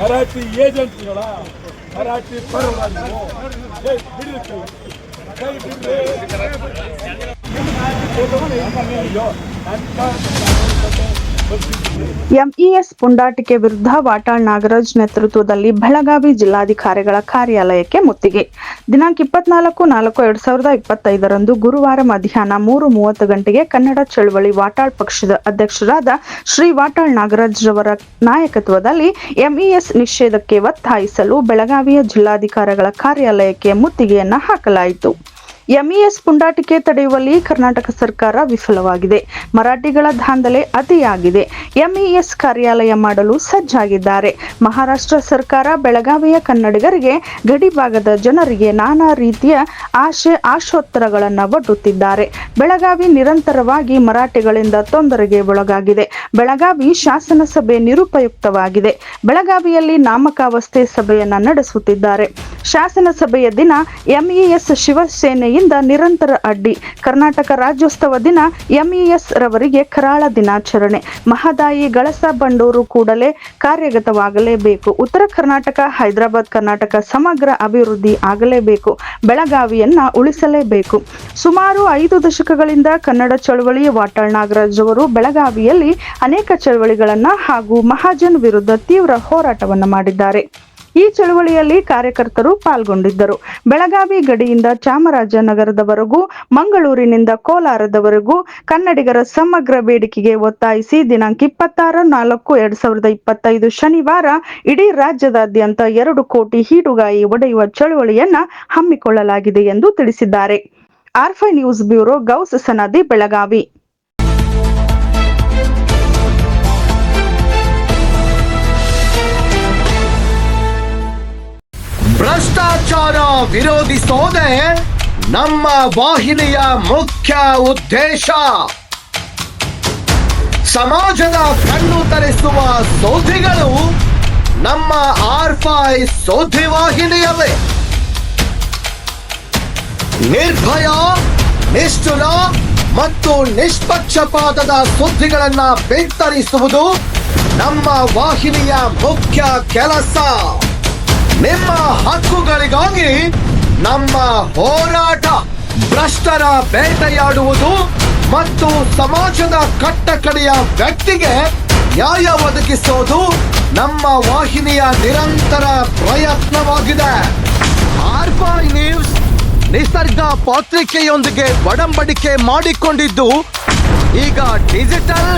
ಮರಾಠಿ ಏಜೆಂಟ್ಗಳ ಮರಾಠಿ ಪರವಾಗಿ ಕೈ ಬಿಡಲಿಕ್ಕೆ ಕೈ ಬಿಡ್ರಿ ಅಯ್ಯೋ ಎಂಇಎಸ್ ಪುಂಡಾಟಿಕೆ ವಿರುದ್ಧ ವಾಟಾಳ್ ನಾಗರಾಜ್ ನೇತೃತ್ವದಲ್ಲಿ ಬೆಳಗಾವಿ ಜಿಲ್ಲಾಧಿಕಾರಿಗಳ ಕಾರ್ಯಾಲಯಕ್ಕೆ ಮುತ್ತಿಗೆ. ದಿನಾಂಕ ಇಪ್ಪತ್ನಾಲ್ಕು, ನಾಲ್ಕು, ಎರಡ್ ಸಾವಿರದ ಇಪ್ಪತ್ತೈದರಂದು ಗುರುವಾರ ಮಧ್ಯಾಹ್ನ ಮೂರು ಮೂವತ್ತು ಗಂಟೆಗೆ ಕನ್ನಡ ಚಳವಳಿ ವಾಟಾಳ್ ಪಕ್ಷದ ಅಧ್ಯಕ್ಷರಾದ ಶ್ರೀ ವಾಟಾಳ್ ನಾಗರಾಜ್ ರವರ ನಾಯಕತ್ವದಲ್ಲಿ ಎಂಇಎಸ್ ನಿಷೇಧಕ್ಕೆ ಒತ್ತಾಯಿಸಲು ಬೆಳಗಾವಿಯ ಜಿಲ್ಲಾಧಿಕಾರಿಗಳ ಕಾರ್ಯಾಲಯಕ್ಕೆ ಮುತ್ತಿಗೆಯನ್ನ ಹಾಕಲಾಯಿತು. ಎಂಇಎಸ್ ಪುಂಡಾಟಿಕೆ ತಡೆಯುವಲ್ಲಿ ಕರ್ನಾಟಕ ಸರ್ಕಾರ ವಿಫಲವಾಗಿದೆ. ಮರಾಠಿಗಳ ದಾಂಧಲೆ ಅತಿಯಾಗಿದೆ. ಎಂಇಎಸ್ ಕಾರ್ಯಾಲಯ ಮಾಡಲು ಸಜ್ಜಾಗಿದ್ದಾರೆ. ಮಹಾರಾಷ್ಟ್ರ ಸರ್ಕಾರ ಬೆಳಗಾವಿಯ ಕನ್ನಡಿಗರಿಗೆ ಗಡಿಭಾಗದ ಜನರಿಗೆ ನಾನಾ ರೀತಿಯ ಆಶೆ ಆಶೋತ್ತರಗಳನ್ನು ಒಡ್ಡುತ್ತಿದ್ದಾರೆ. ಬೆಳಗಾವಿ ನಿರಂತರವಾಗಿ ಮರಾಠಿಗಳಿಂದ ತೊಂದರೆಗೆ ಒಳಗಾಗಿದೆ. ಬೆಳಗಾವಿ ಶಾಸನ ಸಭೆ ನಿರುಪಯುಕ್ತವಾಗಿದೆ. ಬೆಳಗಾವಿಯಲ್ಲಿ ನಾಮಕಾವಸ್ಥೆ ಸಭೆಯನ್ನ ನಡೆಸುತ್ತಿದ್ದಾರೆ. ಶಾಸನ ಸಭೆಯ ದಿನ ಎಂಇಎಸ್ ಶಿವಸೇನೆಯಿಂದ ನಿರಂತರ ಅಡ್ಡಿ. ಕರ್ನಾಟಕ ರಾಜ್ಯೋತ್ಸವ ದಿನ ಎಂಇಎಸ್ ರವರಿಗೆ ಕರಾಳ ದಿನಾಚರಣೆ. ಮಹದಾಯಿ, ಗಳಸ, ಬಂಡೂರು ಕೂಡಲೇ ಕಾರ್ಯಗತವಾಗಲೇಬೇಕು. ಉತ್ತರ ಕರ್ನಾಟಕ, ಹೈದರಾಬಾದ್ ಕರ್ನಾಟಕ ಸಮಗ್ರ ಅಭಿವೃದ್ಧಿ ಆಗಲೇಬೇಕು. ಬೆಳಗಾವಿಯನ್ನ ಉಳಿಸಲೇಬೇಕು. ಸುಮಾರು ಐದು ದಶಕಗಳಿಂದ ಕನ್ನಡ ಚಳವಳಿ, ವಾಟಾಳ್ ನಾಗರಾಜ್ ಅವರು ಬೆಳಗಾವಿಯಲ್ಲಿ ಅನೇಕ ಚಳವಳಿಗಳನ್ನ ಹಾಗೂ ಮಹಾಜನ್ ವಿರುದ್ಧ ತೀವ್ರ ಹೋರಾಟವನ್ನು ಮಾಡಿದ್ದಾರೆ. ಈ ಚಳವಳಿಯಲ್ಲಿ ಕಾರ್ಯಕರ್ತರು ಪಾಲ್ಗೊಂಡಿದ್ದರು. ಬೆಳಗಾವಿ ಗಡಿಯಿಂದ ಚಾಮರಾಜನಗರದವರೆಗೂ, ಮಂಗಳೂರಿನಿಂದ ಕೋಲಾರದವರೆಗೂ ಕನ್ನಡಿಗರ ಸಮಗ್ರ ಬೇಡಿಕೆಗೆ ಒತ್ತಾಯಿಸಿ ದಿನಾಂಕ ಇಪ್ಪತ್ತಾರು, ನಾಲ್ಕು, ಎರಡ್ ಸಾವಿರದ ಇಪ್ಪತ್ತೈದು ಶನಿವಾರ ಇಡೀ ರಾಜ್ಯದಾದ್ಯಂತ ಎರಡು ಕೋಟಿ ಹೀಡುಗಾಯಿ ಒಡೆಯುವ ಚಳವಳಿಯನ್ನ ಹಮ್ಮಿಕೊಳ್ಳಲಾಗಿದೆ ಎಂದು ತಿಳಿಸಿದ್ದಾರೆ. ಆರ್ಫೈ news bureau Gauss Sanadi, Belagavi. ಭ್ರಷ್ಟಾಚಾರ ವಿರೋಧಿಸೋದೆ ನಮ್ಮ ವಾಹಿನಿಯ ಮುಖ್ಯ ಉದ್ದೇಶ. ಸಮಾಜದ ಕಣ್ಣು ತರಿಸುವ ಸೋಧಿಗಳು ನಮ್ಮ ಆರ್ಫೈ ಸೋಧಿ ವಾಹಿನಿಯವೇ. ನಿರ್ಭಯ, ನಿಷ್ಠುರ ಮತ್ತು ನಿಷ್ಪಕ್ಷಪಾತದ ಸುದ್ದಿಗಳನ್ನ ಬಿತ್ತರಿಸುವುದು ನಮ್ಮ ವಾಹಿನಿಯ ಮುಖ್ಯ ಕೆಲಸ. ನಿಮ್ಮ ಹಕ್ಕುಗಳಿಗಾಗಿ ನಮ್ಮ ಹೋರಾಟ ಭ್ರಷ್ಟರ ಬೇಟೆಯಾಡುವುದು ಮತ್ತು ಸಮಾಜದ ಕಟ್ಟಕಡೆಯ ವ್ಯಕ್ತಿಗೆ ನ್ಯಾಯ ಒದಗಿಸೋದು ನಮ್ಮ ವಾಹಿನಿಯ ನಿರಂತರ ಪ್ರಯತ್ನವಾಗಿದೆ. ಆರ್ಫೈ ನ್ಯೂಸ್ ನಿಸರ್ಗ ಪತ್ರಿಕೆಯೊಂದಿಗೆ ಒಡಂಬಡಿಕೆ ಮಾಡಿಕೊಂಡಿದ್ದು ಈಗ ಡಿಜಿಟಲ್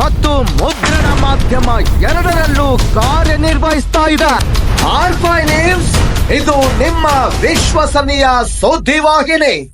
ಮತ್ತು ಮುದ್ರಣ ಮಾಧ್ಯಮ ಎರಡರಲ್ಲೂ ಕಾರ್ಯನಿರ್ವಹಿಸ್ತಾ ಇದೆ. ಆರ್ಫೈ ನ್ಯೂಸ್ ಇದು ನಿಮ್ಮ ವಿಶ್ವಸನೀಯ ಸುದ್ದಿವಾಹಿನಿ.